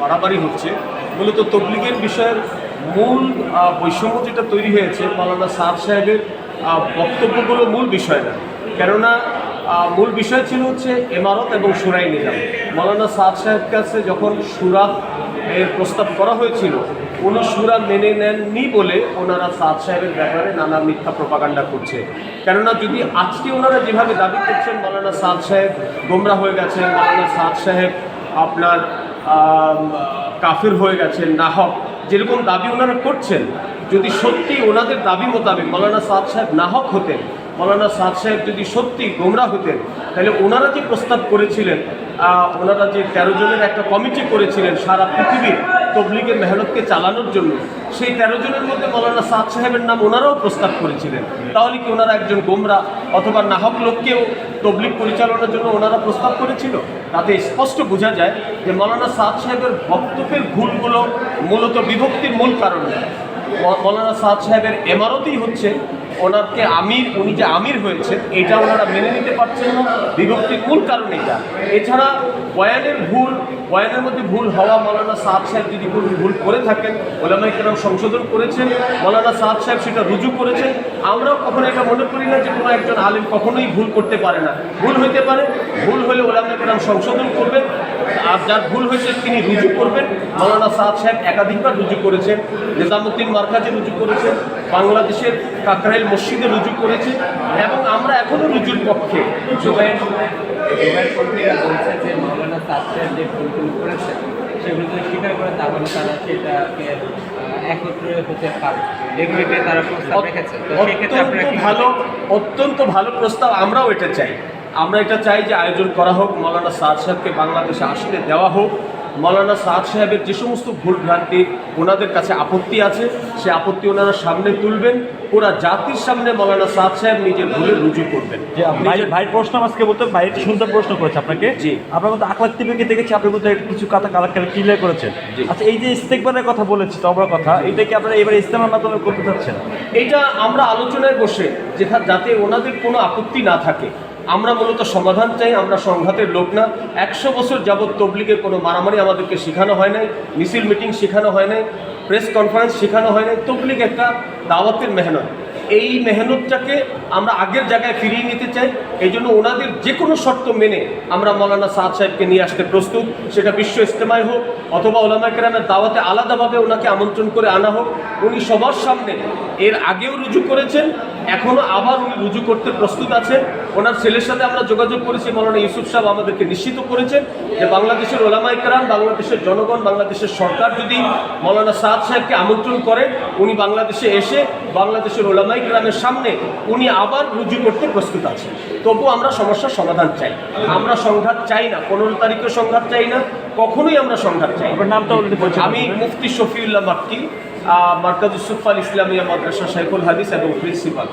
বাড়াবাড়ি হচ্ছে। মূলত তবলিগের বিষয়ের মূল বৈষম্য যেটা তৈরি হয়েছে, মাওলানা সাদ সাহেবের বক্তব্যগুলো মূল বিষয় না। কেননা মূল বিষয় ছিল হচ্ছে এমারত এবং সুরাই নিজাম। মৌলানা সাদ সাহেব কাছে যখন সুরা এর প্রস্তাব করা হয়েছিল, কোনো সুরা মেনে নেননি বলে ওনারা সাদ সাহেবের ব্যাপারে নানা মিথ্যা প্রপাগান্ডা করছে। কেননা, যদি আজকে ওনারা যেভাবে দাবি করছেন মৌলানা সাদ সাহেব গোমরা হয়ে গেছেন মৌলানা সাদ সাহেব আপনার কাফির হয়ে গেছেন না হক যেরকম দাবি ওনারা করছেন, যদি সত্যি ওনাদের দাবি মোতাবেক মৌলানা সাদ সাহেব না হক হতেন মৌলানা সাদ সাহেব যদি সত্যি গোমরা হতেন, তাহলে ওনারা যে প্রস্তাব করেছিলেন ওনারা যে তেরো জনের একটা কমিটি করেছিলেন সারা পৃথিবীর তবলিগের মেহনতকে চালানোর জন্য সেই তেরো জনের মধ্যে মৌলানা সাদ সাহেবের নাম ওনারাও প্রস্তাব করেছিলেন। তাহলে কি ওনারা একজন গোমরা অথবা নাহক লোককেও তবলিগ পরিচালনার জন্য ওনারা প্রস্তাব করেছিল? তাতে স্পষ্ট বোঝা যায় যে মৌলানা সাদ সাহেবের বক্তব্যের ভুলগুলো মূলত বিভক্তির মূল কারণ। মৌলানা সাদ সাহেবের এমারতই হচ্ছে ওনারকে আমির, উনি যে আমির হয়েছেন, এটা ওনারা মেনে নিতে পারছেন না। বিভক্তির মূল কারণ এটা। এছাড়া বয়ানের ভুল, বয়ানের মধ্যে ভুল হওয়া মৌলানা সাদ সাহেব যদি কোনো ভুল করে থাকেন ওলামাই কেরাম সংশোধন করেছেন, মৌলানা সাদ সাহেব সেটা রুজু করেছেন, আমরাও কখনো এটা মনে করি না যে কোনো একজন আলিম কখনোই ভুল করতে পারে না। ভুল হইতে পারে, ভুল হলে ওলামাই কেরাম সংশোধন করবেন, আর যার ভুল হয়েছে তিনি রুজু করবেন। মৌলানা সাদ সাহেব একাধিকবার রুজু করেছেন, নিজামুদ্দিন মার্কাজে রুজু করেছেন, বাংলাদেশের কাকরাইল মসজিদে রুজু করেছে এবং আমরা এখনও রুজুর পক্ষে। বলছে যে মৌলানা যে ভুলগুলো করেছে সেগুলো যদি স্বীকার করে তাহলে তারা সেটাকে একত্রে হতে পারে এগুলিকে তারা প্রস্তাব রেখেছে। তো সেক্ষেত্রে আপনারা কি ভালো অত্যন্ত ভালো প্রস্তাব আমরাও এটা চাই। আমরা এটা চাই যে আয়োজন করা হোক মৌলানা সাদ সাহেবকে বাংলাদেশে আসতে দেওয়া হোক। মৌলানা সাদ সাহেবের যে সমস্ত ভুল ভ্রান্তি ওনাদের কাছে আপত্তি আছে সে আপত্তি ওনারা সামনে তুলবেন ওরা জাতির সামনে মৌলানা সাদ সাহেব নিজের ভুলে রুজু করবেন। যে ভাই প্রশ্ন আজকে বলতে ভাই একটু সুন্দর প্রশ্ন করেছে আপনাকে। জি। আপনার মধ্যে আখলাক টিভিকে দেখেছি আপনার মধ্যে কিছু কথা কালাকালে ক্লিয়ার করেছেন। আচ্ছা এই যে ইস্তেকবারের কথা বলেছি তবরা কথা এটা কি আপনারা এবার ইস্তেমার মাধ্যমে করতে চাচ্ছেন? এটা আমরা আলোচনায় বসে যেখানে যাতে ওনাদের কোনো আপত্তি না থাকে আমরা মূলত সমাধান চাই, আমরা সংঘাতের লোক না। একশো বছর যাবৎ তবলিগের কোনো মারামারি আমাদেরকে শেখানো হয় নাই, মিছিল, মিটিং শেখানো হয় নাই, প্রেস কনফারেন্স শেখানো হয় নাই। তবলিগ একটা দাওয়াতের মেহনত। এই মেহনতটাকে আমরা আগের জায়গায় ফিরিয়ে নিতে চাই। এই জন্য ওনাদের যে কোনো শর্ত মেনে আমরা মৌলানা সাদ সাহেবকে নিয়ে আসতে প্রস্তুত। সেটা বিশ্ব ইস্তেমায় হোক অথবা ওলামা কেরামের দাওয়াতে আলাদাভাবে ওনাকে আমন্ত্রণ করে আনা হোক, উনি সবার সামনে এর আগেও রুজু করেছেন। এখনও আবার উনি রুজু করতে প্রস্তুত আছেন। ওনার ছেলের সাথে আমরা যোগাযোগ করেছি মৌলানা ইউসুফ সাহেব আমাদেরকে নিশ্চিত করেছেন যে বাংলাদেশের ওলামাই কেরাম বাংলাদেশের জনগণ বাংলাদেশের সরকার যদি মৌলানা সাদ সাহেবকে আমন্ত্রণ করেন উনি বাংলাদেশে এসে বাংলাদেশের ওলামাই কেরামের সামনে উনি আবার রুজু করতে প্রস্তুত আছেন। তবু আমরা সমস্যার সমাধান চাই। আমরা সংঘাত চাই না পনেরো তারিখে সংঘাত চাই না কখনোই আমরা সংঘাত চাই। নামটা আমি মুফতি শফিউল্লাহ মাক্কি মার্কাজ সুফাল ইসলামিয়া মাদ্রাসা শাইখুল হাদিস এবং প্রিন্সিপাল।